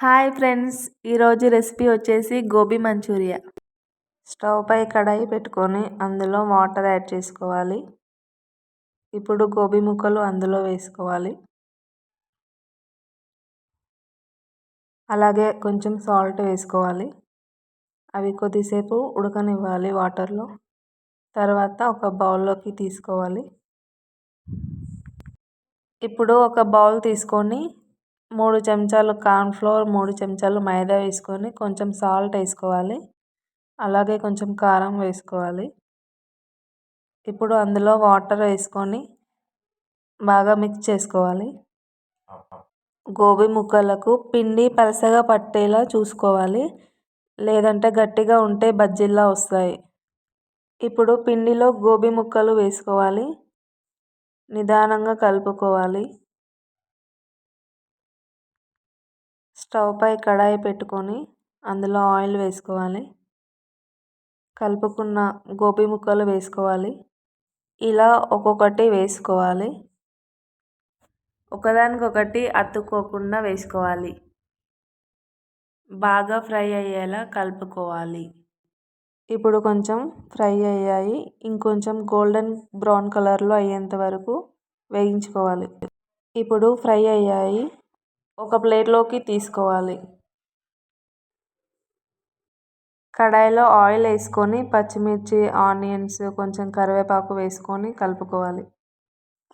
Hi friends ఈరోజు recipe వచ్చేసి gobi Manchuria. Stove పై కడాయి పెట్టుకొని అందులో వాటర్ యాడ్ చేసుకోవాలి. ఇప్పుడు గోబీ ముక్కలు అందులో వేసుకోవాలి. అలాగే కొంచెం సాల్ట్ వేసుకోవాలి. అవి కొద్దిసేపు ఉడకనివ్వాలి వాటర్లో. తర్వాత ఒక బౌల్లోకి తీసుకోవాలి. ఇప్పుడు ఒక బౌల్ తీసుకొని మూడు చెంచాలు కార్న్ఫ్లోర్ మూడు చెంచాలు మైదా వేసుకొని కొంచెం సాల్ట్ వేసుకోవాలి. అలాగే కొంచెం కారం వేసుకోవాలి. ఇప్పుడు అందులో వాటర్ వేసుకొని బాగా మిక్స్ చేసుకోవాలి. గోబీ ముక్కలకు పిండి పలసగా పట్టేలా చూసుకోవాలి. లేదంటే గట్టిగా ఉంటే బజ్జీల్లా వస్తాయి. ఇప్పుడు పిండిలో గోబీ ముక్కలు వేసుకోవాలి. నిదానంగా కలుపుకోవాలి. స్టవ్ పై కడాయి పెట్టుకొని అందులో ఆయిల్ వేసుకోవాలి. కలుపుకున్న గోబీ ముక్కలు వేసుకోవాలి. ఇలా ఒక్కొక్కటి వేసుకోవాలి. ఒకదానికొకటి అతుక్కోకుండా వేసుకోవాలి. బాగా ఫ్రై అయ్యేలా కలుపుకోవాలి. ఇప్పుడు కొంచెం ఫ్రై అయ్యాయి. ఇంకొంచెం గోల్డెన్ బ్రౌన్ కలర్లో అయ్యేంత వరకు వేయించుకోవాలి. ఇప్పుడు ఫ్రై అయ్యాయి. ఒక ప్లేట్లోకి తీసుకోవాలి. కడాయిలో ఆయిల్ వేసుకొని పచ్చిమిర్చి ఆనియన్స్ కొంచెం కరివేపాకు వేసుకొని కలుపుకోవాలి.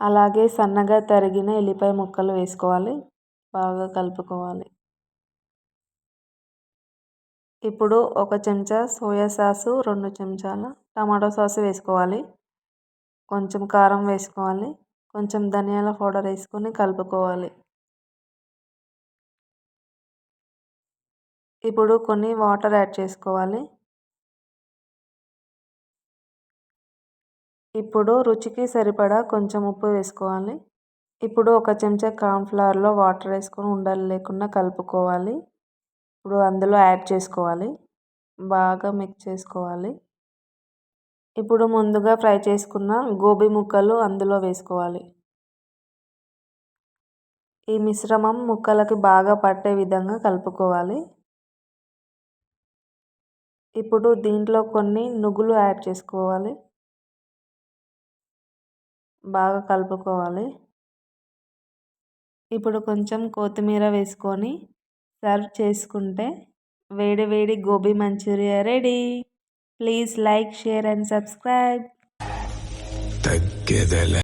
అలాగే సన్నగా తరిగిన ఎల్లిపాయ ముక్కలు వేసుకోవాలి. బాగా కలుపుకోవాలి. ఇప్పుడు ఒక చెంచా సోయా సాసు రెండు చెంచాల టమాటో సాస్ వేసుకోవాలి. కొంచెం కారం వేసుకోవాలి. కొంచెం ధనియాల పౌడర్ వేసుకొని కలుపుకోవాలి. ఇప్పుడు కొన్ని వాటర్ యాడ్ చేసుకోవాలి. ఇప్పుడు రుచికి సరిపడా కొంచెం ఉప్పు వేసుకోవాలి. ఇప్పుడు ఒక చెంచా కార్న్ఫ్లవర్లో వాటర్ వేసుకొని ఉండలు లేకుండా కలుపుకోవాలి. ఇప్పుడు అందులో యాడ్ చేసుకోవాలి. బాగా మిక్స్ చేసుకోవాలి. ఇప్పుడు ముందుగా ఫ్రై చేసుకున్న గోబీ ముక్కలు అందులో వేసుకోవాలి. ఈ మిశ్రమం ముక్కలకి బాగా పట్టే విధంగా కలుపుకోవాలి. ఇప్పుడు దీంట్లో కొన్ని నువ్వులు యాడ్ చేసుకోవాలి. బాగా కలుపుకోవాలి. ఇప్పుడు కొంచెం కొత్తిమీర వేసుకొని సర్వ్ చేసుకుంటే వేడి వేడి gobi Manchuria ready. Please like share and subscribe.